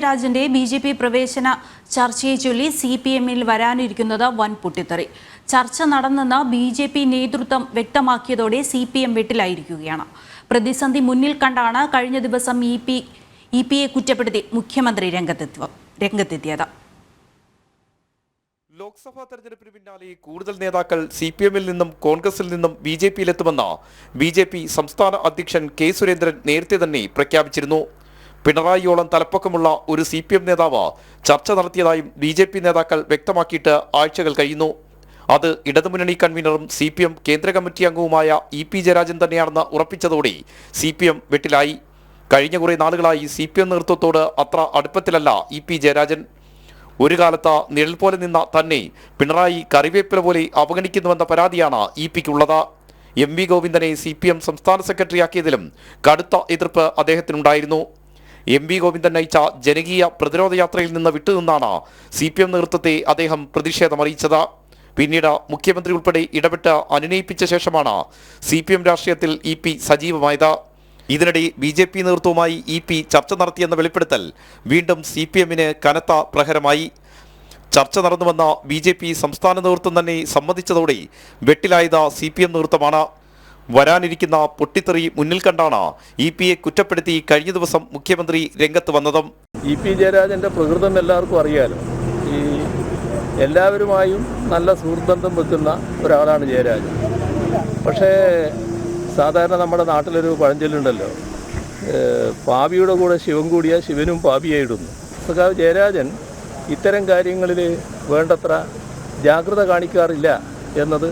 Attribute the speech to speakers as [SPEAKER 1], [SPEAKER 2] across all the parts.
[SPEAKER 1] ജയരാജന്റെ B J P പ്രവേശന ചർച്ചയെ ചൊല്ലി സി പി എമ്മിൽ വരാനിരിക്കുന്നത് വൻ പൊട്ടിത്തെറി. ചർച്ച നടന്നെന്ന് ബി ജെ പി നേതൃത്വം വ്യക്തമാക്കിയതോടെ സി പി എം വെട്ടിലായിരിക്കുകയാണ്. പ്രതിസന്ധി മുന്നിൽ കണ്ടാണ് കഴിഞ്ഞ ദിവസം ഇ പി ഇ പിയെ കുറ്റപ്പെടുത്തി മുഖ്യമന്ത്രി രംഗത്തെത്തിയത്.
[SPEAKER 2] ലോക്സഭാ തെരഞ്ഞെടുപ്പിന് പിന്നാലെ കൂടുതൽ നേതാക്കൾ സി പി എമ്മിൽ നിന്നും കോൺഗ്രസിൽ നിന്നും ബി ജെ പിയിലെത്തുമെന്ന് ബി ജെ പി സംസ്ഥാന അധ്യക്ഷൻ കെ സുരേന്ദ്രൻ നേരത്തെ തന്നെ പ്രഖ്യാപിച്ചിരുന്നു. പിണറായിയോളം തലപ്പൊക്കമുള്ള ഒരു സി പി എം നേതാവ് ചർച്ച നടത്തിയതായും ബി ജെ പി നേതാക്കൾ വ്യക്തമാക്കിയിട്ട് ആഴ്ചകൾ കഴിയുന്നു. അത് ഇടതുമുന്നണി കൺവീനറും സി പി എം കേന്ദ്ര കമ്മിറ്റി അംഗവുമായ ഇ പി ജയരാജൻ തന്നെയാണെന്ന് ഉറപ്പിച്ചതോടെ സി പി എം വെട്ടിലായി. കഴിഞ്ഞ കുറേ നാളുകളായി സി പി എം നേതൃത്വത്തോട് അത്ര അടുപ്പത്തിലല്ല ഇ പി ജയരാജൻ. ഒരു കാലത്ത് നിഴൽ പോലെ നിന്ന തന്നെ പിണറായി കറിവേപ്പില പോലെ അവഗണിക്കുന്നുവെന്ന പരാതിയാണ് ഇ പിക്കുള്ളത്. എം വി ഗോവിന്ദനെ സി പി എം സംസ്ഥാന സെക്രട്ടറിയാക്കിയതിലും കടുത്ത എതിർപ്പ് അദ്ദേഹത്തിനുണ്ടായിരുന്നു. എം വി ഗോവിന്ദൻ നയിച്ച ജനകീയ പ്രതിരോധ യാത്രയിൽ നിന്ന് വിട്ടുനിന്നാണ് സി പി എം നേതൃത്വത്തെ അദ്ദേഹം പ്രതിഷേധമറിയിച്ചത്. പിന്നീട് മുഖ്യമന്ത്രി ഉൾപ്പെടെ ഇടപെട്ട് അനുനയിപ്പിച്ച ശേഷമാണ് സി പി എം രാഷ്ട്രീയത്തിൽ ഇ പി സജീവമായത്. ഇതിനിടെ ബി ജെ പി നേതൃത്വവുമായി ഇ പി ചർച്ച നടത്തിയെന്ന വെളിപ്പെടുത്തൽ വീണ്ടും സി പി എമ്മിന് കനത്ത പ്രഹരമായി. ചർച്ച നടന്നുവെന്ന ബി ജെ പി സംസ്ഥാന നേതൃത്വം തന്നെ സമ്മതിച്ചതോടെ വെട്ടിലായത് സി പി എം നേതൃത്വമാണ്. വരാനിരിക്കുന്ന പൊട്ടിത്തെറി മുന്നിൽ കണ്ടാണ് ഇ പിയെ കുറ്റപ്പെടുത്തി കഴിഞ്ഞ ദിവസം മുഖ്യമന്ത്രി രംഗത്ത് വന്നതും.
[SPEAKER 3] ഇ പി ജയരാജന്റെ പ്രകൃതം എല്ലാവർക്കും അറിയാലോ. ഈ എല്ലാവരുമായും നല്ല സുഹൃത്ബന്ധം വെക്കുന്ന ഒരാളാണ് ജയരാജൻ. പക്ഷേ സാധാരണ നമ്മുടെ നാട്ടിലൊരു പഴഞ്ചൊല്ലുണ്ടല്ലോ. പാപിയുടെ കൂടെ ശിവൻ കൂടിയ ശിവനും പാപിയായിടുന്നു സഖാവ് ജയരാജൻ ഇത്തരം കാര്യങ്ങളിൽ വേണ്ടത്ര ജാഗ്രത കാണിക്കാറില്ല എന്നത്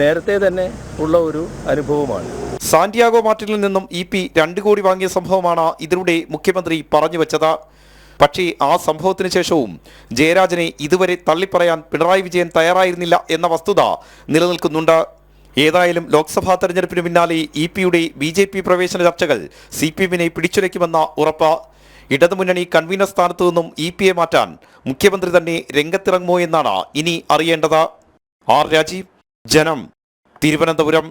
[SPEAKER 3] നേരത്തെ തന്നെ ഉള്ള ഒരു അനുഭവമാണ്.
[SPEAKER 2] സാന്റിയാഗോ മാർട്ടിനിൽ നിന്നും ഇ പി രണ്ട് കോടി വാങ്ങിയ സംഭവമാണ് ഇതിലൂടെ മുഖ്യമന്ത്രി പറഞ്ഞു വെച്ചത്. പക്ഷേ ആ സംഭവത്തിന് ശേഷവും ജയരാജനെ ഇതുവരെ തള്ളിപ്പറയാൻ പിണറായി വിജയൻ തയ്യാറായിരുന്നില്ല എന്ന വസ്തുത നിലനിൽക്കുന്നുണ്ട്. ഏതായാലും ലോക്സഭാ തെരഞ്ഞെടുപ്പിന് പിന്നാലെ ഇ പിയുടെ ബി ജെ പി പ്രവേശന ചർച്ചകൾ സി പി എമ്മിനെ പിടിച്ചുലയ്ക്കുമെന്ന ഉറപ്പ്. ഇടതുമുന്നണി കൺവീനർ സ്ഥാനത്തു നിന്നും ഇ പിയെ മാറ്റാൻ മുഖ്യമന്ത്രി തന്നെ രംഗത്തിറങ്ങുമോ എന്നാണ് ഇനി അറിയേണ്ടത്. ആർ രാജീവ്. ജനം തിരുവനന്തപുരം